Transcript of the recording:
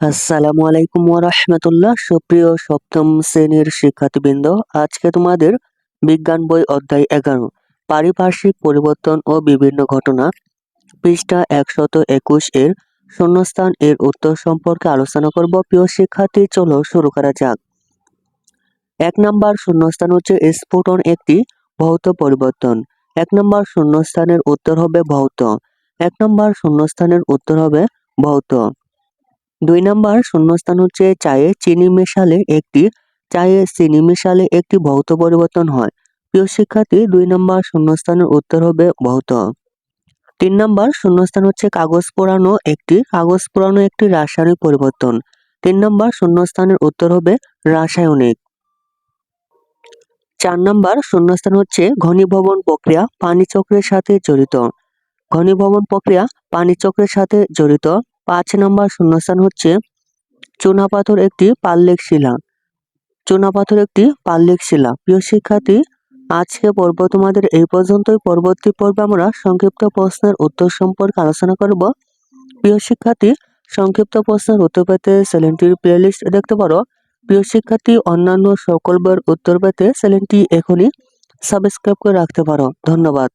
আসসালামু আলাইকুম রাহমাতুল্লাহ। সুপ্রিয় সপ্তম শ্রেণির শিক্ষার্থীবৃন্দ, আজকে তোমাদের বিজ্ঞান বই অধ্যায় এগারো, পারিপার্শ্বিক পরিবর্তন ও বিভিন্ন ঘটনা, পৃষ্ঠা একশত একুশ এর শূন্যস্থান এর উত্তর সম্পর্কে আলোচনা করব। প্রিয় শিক্ষার্থী, চলো শুরু করা যাক। এক নম্বর শূন্যস্থান হচ্ছে স্ফুটন একটি ভৌত পরিবর্তন। এক নম্বর শূন্যস্থানের উত্তর হবে ভৌত। এক নম্বর শূন্যস্থানের উত্তর হবে ভৌত। দুই নাম্বার শূন্যস্থান হচ্ছে চায়ে চিনি মেশালে একটি, চায়ে চিনি মেশালে একটি ভৌত পরিবর্তন হয়। প্রিয় শিক্ষার্থী, দুই নাম্বার শূন্যস্থানের উত্তর হবে ভৌত। তিন নাম্বার শূন্যস্থান হচ্ছে কাগজ পোড়ানো একটি, কাগজ পোড়ানো একটি রাসায়নিক পরিবর্তন। তিন নাম্বার শূন্যস্থানের উত্তর হবে রাসায়নিক। চার নাম্বার শূন্যস্থান হচ্ছে ঘনীভবন প্রক্রিয়া, পানি চক্রের সাথে জড়িত। ঘনীভবন প্রক্রিয়া, পানি চক্রের সাথে জড়িত। পাঁচ নম্বর শূন্যস্থান হচ্ছে চুনাপাথর একটি পাল্লেক শিলা। চুনাপাথর একটি পাল্লেক শিলা। প্রিয় শিক্ষার্থী, আজকে পর্ব তোমাদের এই পর্যন্তই। পরবর্তী পর্বে আমরা সংক্ষিপ্ত প্রশ্নের উত্তর সম্পর্কে আলোচনা করব। প্রিয় শিক্ষার্থী, সংক্ষিপ্ত প্রশ্নের উত্তর পেতে চ্যানেলটির প্লেলিস্ট দেখতে পারো। প্রিয় শিক্ষার্থী, অন্যান্য সকল উত্তর পেতে চ্যানেলটি এখনই সাবস্ক্রাইব করে রাখতে পারো। ধন্যবাদ।